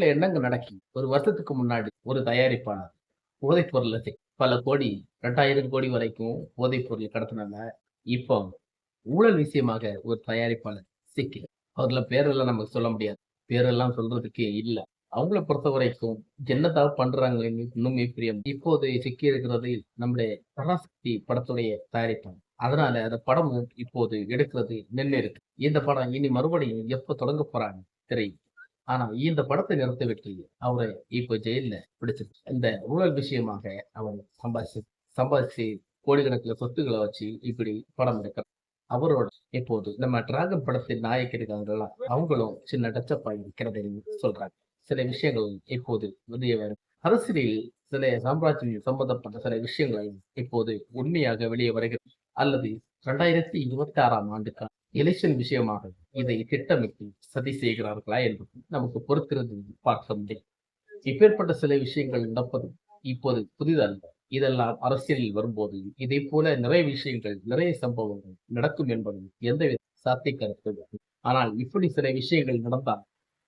நாட்டில் என்னங்க நடக்குது? ஒரு வருஷத்துக்கு முன்னாடி ஒரு தயாரிப்பாளர் போதைப் பல கோடி ரெண்டாயிரம் கோடி வரைக்கும் போதைப் பொருள் கடத்தினாங்க. இப்போ ஊழல் விஷயமாக ஒரு தயாரிப்பாளர் சிக்கி அவர்ல பேரெல்லாம் நமக்கு சொல்ல முடியாது. பேரெல்லாம் சொல்றதுக்கு இல்லை. அவங்கள பொறுத்த வரைக்கும் என்னத்தான் பண்றாங்க இன்னுமே பிரியம் இப்போது சிக்கி இருக்கிறது நம்முடைய பராசக்தி படத்துடைய தயாரிப்பாங்க அதனால அந்த படம் இப்போது எடுக்கிறது நின்று இருக்கு. இந்த படம் இனி மறுபடியும் எப்போ தொடங்க போறாங்க திரை ஆனா இந்த படத்தை நிறுத்த விட்டு அவரை இப்போ ஜெயில பிடிச்சிருக்கு இந்த ஊழல் விஷயமாக அவர் சம்பாதிச்சு சம்பாதிச்சு கோடிக்கணக்கில் சொத்துக்களை வச்சு இப்படி படம் எடுக்கிறார் அவரோட இப்போது நம்ம டிராகன் படத்தின் நாயக்கி அவங்களும் சின்ன டச்சப் ஆகி சொல்றாங்க. சில விஷயங்கள் இப்போது வெளியே வரும். அரசியலில் சில சாம்ராஜ்யம் சம்பந்தப்பட்ட சில விஷயங்கள் இப்போது உண்மையாக வெளியே வருகிறது. அல்லது இரண்டாயிரத்தி இருபத்தி ஆறாம் ஆண்டுக்கான எலெக்ஷன் விஷயமாக இதை திட்டமிட்டு சதி செய்கிறார்களா என்பது நமக்கு பொறுத்திருந்து பார்க்க முடியும். இப்பேற்பட்ட சில விஷயங்கள் நடப்பது இப்போது புதிதல்ல. இதெல்லாம் அரசியலில் வரும்போது இதே போல நிறைய விஷயங்கள் நிறைய சம்பவங்கள் நடக்கும் என்பது எந்தவித சாத்திய கருத்து. ஆனால் இப்படி சில விஷயங்கள் நடந்தால்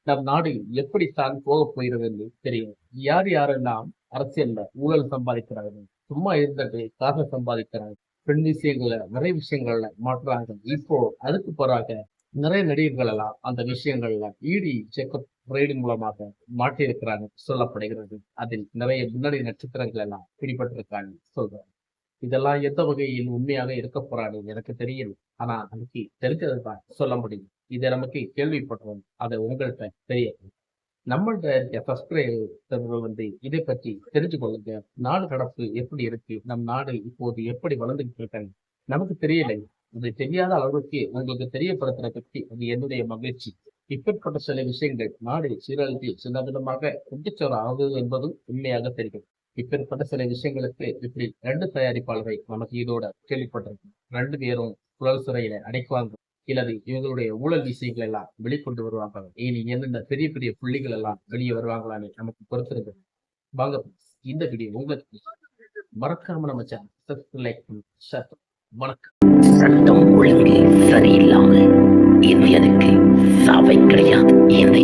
நம் நாடு எப்படித்தான் போகப் போகிறது என்று தெரியும் யார் யாரெல்லாம் அரசியல்ல ஊழல் சம்பாதிக்கிறார்கள் சும்மா இருந்துட்டு காசை சம்பாதிக்கிறாங்க பெண் விஷயங்கள்ல நிறைய விஷயங்கள்ல மாற்றுறாங்க. இப்போ அதுக்கு பிறகு நிறைய நடிகர்கள் எல்லாம் அந்த விஷயங்கள்ல இடி செக்அப் ரெய்டு மூலமாக மாட்டியிருக்கிறாங்க சொல்லப்படுகிறது. அதில் நிறைய முன்னணி நட்சத்திரங்கள் எல்லாம் பிடிபட்டிருக்காங்க சொல்றாங்க. இதெல்லாம் எந்த வகையில் உண்மையாக இருக்க போறாங்க எனக்கு தெரியல. ஆனா நமக்கு தெரிஞ்சது தான் சொல்ல முடியும். இதை நமக்கு கேள்விப்படுறோம் அதை உங்கள்கிட்ட தெரியாது நம்மள்ட்ட சப்ஸ்கிரைபர்கள் வந்து இதை பற்றி தெரிஞ்சு கொள்ளுங்க. நாடு நடப்பு எப்படி இருக்கு? நம் நாடு இப்போது எப்படி வளர்ந்துகிட்டு இருக்காங்க நமக்கு தெரியலை. இது தெரியாத அளவுக்கு உங்களுக்கு தெரியப்படுத்துற பற்றி அது என்னுடைய மகிழ்ச்சி. இப்பேற்பட்ட சில விஷயங்கள் நாடு சீரழித்து சில விதமாக குட்டிச்சோறு ஆகுது என்பதும் உண்மையாக தெரியும் இப்பேற்பட்ட சில விஷயங்களுக்கு இப்படி ரெண்டு தயாரிப்பாளர்கள் நமக்கு இதோட கேள்விப்பட்டிருக்கோம். ரெண்டு பேரும் குழல் சிறையில அடைக்குவாங்க இல்லது இவங்களுடைய ஊழல் விஷயங்கள் எல்லாம் வெளிக்கொண்டு வருவாங்க. இனி என்னென்ன பெரிய பெரிய புள்ளிகள் எல்லாம் வெளியே வருவாங்களான்னு நமக்கு பொறுத்திருக்கு. வாங்க இந்த வீடியோ உங்களுக்கு மறக்காம நம்ம சேனல் வணக்கம். சட்டம் ஒழுங்கு சரியில்லாமல் இந்தியனுக்கு சாவை கிடையாது. இந்த